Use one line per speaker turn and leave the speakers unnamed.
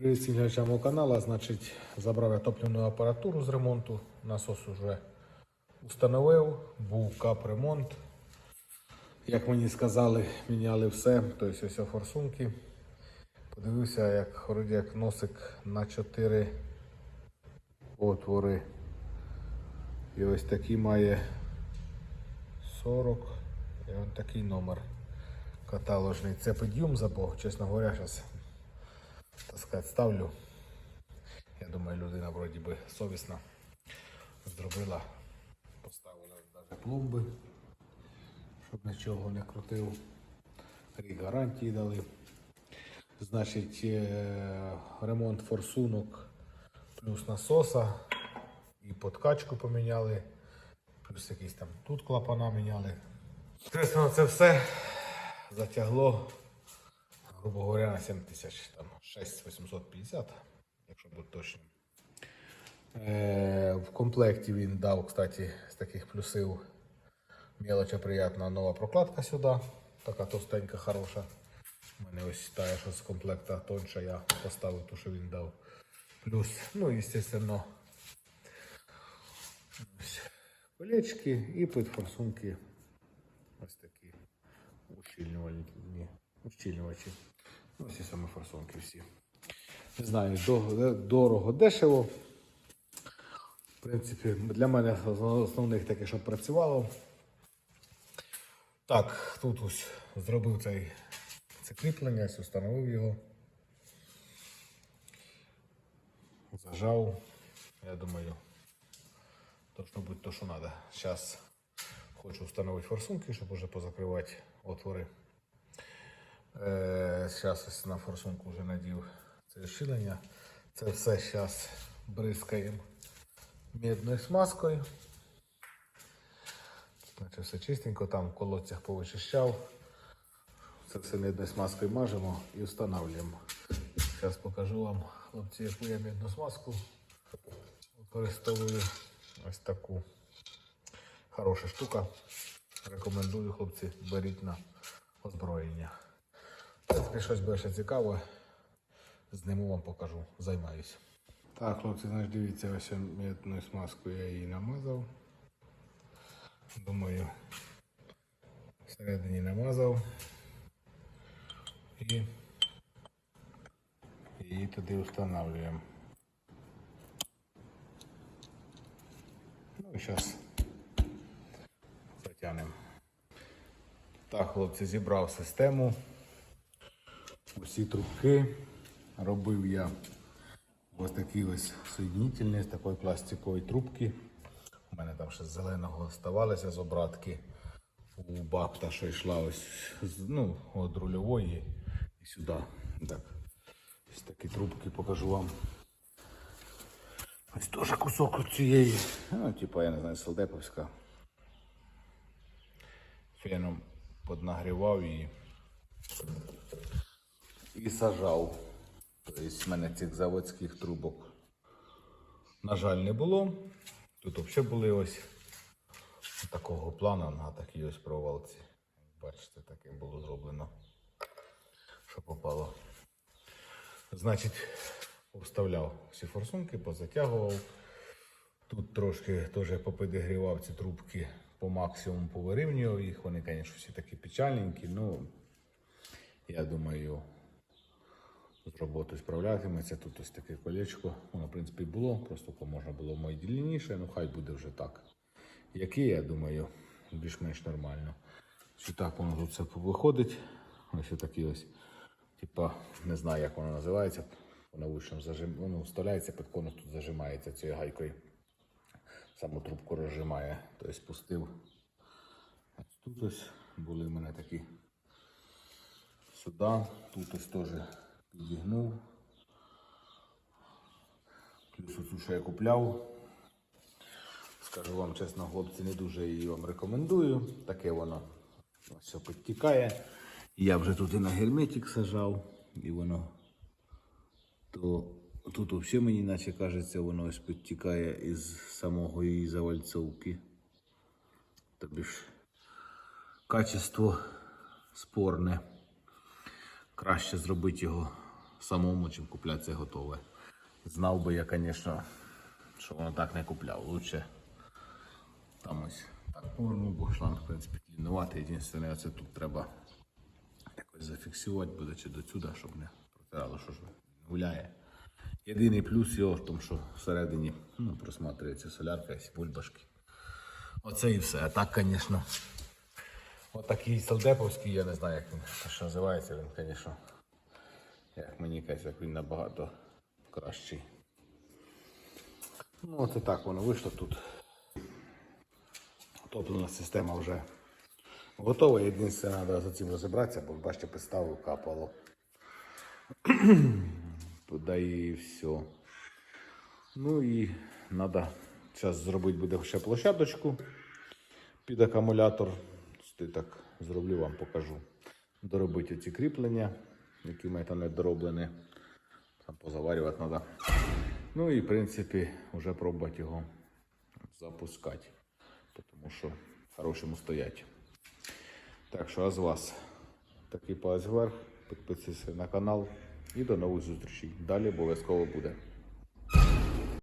Привіт всім глядачам каналу. Значить, забрав я топливну апаратуру з ремонту. Насос уже установив, був капремонт. Як мені сказали, міняли все. Тобто ось форсунки. Подивився, як як носик на 4 отвори. І ось такий має 40. І ось такий номер каталожний. Це підйом забув, чесно говоря, зараз так сказати, ставлю. Я думаю, людина вроді би совісна зробила, поставила навіть пломби, щоб нічого не крутив. Рік гарантії дали. Значить, е, ремонт форсунок плюс насоса і подкачку поміняли, плюс якісь там тут клапана міняли. Чесно, це все затягло грубо говоря, на 7 тисяч, там 6850, якщо бути точним. Е, в комплекті він дав, кстати, з таких плюсів мелоча приятна нова прокладка сюди, така товстенька, хороша. У мене ось та, що з комплекта тонша, я поставив ту, що він дав. Плюс, ну, звісно, ось колечки і підфорсунки ось такі ущільнювальники. Ні, ущільнювачі. Ну, Ось і саме форсунки всі. Не знаю, дорого, дешево. В принципі, для мене основних таке, щоб працювало. Так, тут ось зробив цей, це кріплення, ось встановив його. Зажав. Я думаю, должно бути то, що треба. Зараз хочу встановити форсунки, щоб уже позакривати отвори. Зараз ось на форсунку вже надів це щілення. Це все зараз бризкаємо мідною смазкою. Значить, все чистенько, там в колодцях повичищав. Це все мідною смазкою мажемо і встановлюємо. Зараз покажу вам, хлопці, яку я мідну смазку використовую ось таку. Хороша штука. Рекомендую, хлопці, беріть на озброєння. Принципі, щось більше цікаве. Зніму вам покажу, займаюся. Так, хлопці, значить, дивіться, ось м'ятну смазку я її намазав. Думаю, всередині намазав. І її туди встановлюємо. Ну і зараз затягнемо. Так, хлопці, зібрав систему. Усі трубки робив я ось такі ось соєднительні з такої пластикової трубки. У мене там ще з зеленого оставалося з обратки у бапта, що йшла ось ну, від рульової і сюди. Так. Ось такі трубки покажу вам. Ось теж кусок цієї, ну, типу, я не знаю, солдеповська. Феном поднагрівав її і сажав. Тобто в мене цих заводських трубок, на жаль, не було. Тут взагалі були ось такого плану на такій ось провалці. Бачите, таке було зроблено, що попало. Значить, вставляв всі форсунки, позатягував. Тут трошки теж попідігрівав ці трубки по максимуму повирівнював їх. Вони, звісно, всі такі печальненькі, ну я думаю, з роботою справлятиметься. Тут ось таке колечко. Воно, в принципі, було, просто можна було майдільніше, ну хай буде вже так. Який, я думаю, більш-менш нормально. Що так воно тут все виходить. Ось такий ось, типа, не знаю, як воно називається. По научному зажим... воно вставляється, під конус тут зажимається цією гайкою. Саму трубку розжимає, тобто спустив. Тут ось були в мене такі сюди, тут ось теж підігнув. Плюс оцю, що я купляв. Скажу вам чесно, хлопці, не дуже її вам рекомендую. Таке воно все підтікає. Я вже тут і на герметик сажав, і воно то тут взагалі мені наче кажеться, воно ось підтікає із самого її завальцовки. Тобі ж качество спорне. Краще зробити його самому, чим купляти це готове. Знав би я, звісно, що воно так не купляв. Лучше там ось так повернув, бо шланг, в принципі, клінувати. Єдине, це тут треба якось зафіксувати буде до сюди, щоб не протирало, що ж гуляє. Єдиний плюс його в тому, що всередині ну, просматрюється солярка, якісь бульбашки. Оце і все. А так, звісно, отакий солдеповський, я не знаю, як він що називається, він, звісно, як мені кажеться, він набагато кращий. Ну, оце так воно вийшло тут. Топлена система вже готова. Єдине, треба за цим розібратися, бо бачите, підставив, капало. Туди і все. Ну і треба зараз зробити буде ще площадочку під акумулятор. Так зроблю, вам покажу. Доробити ці кріплення, які в мене там не дороблені. Там позаварювати треба. Ну і в принципі вже пробувати його запускати. Тому що хорошому стоять. Так що а з вас такий палець вверх, підписуйтесь на канал і до нових зустрічей. Далі обов'язково буде.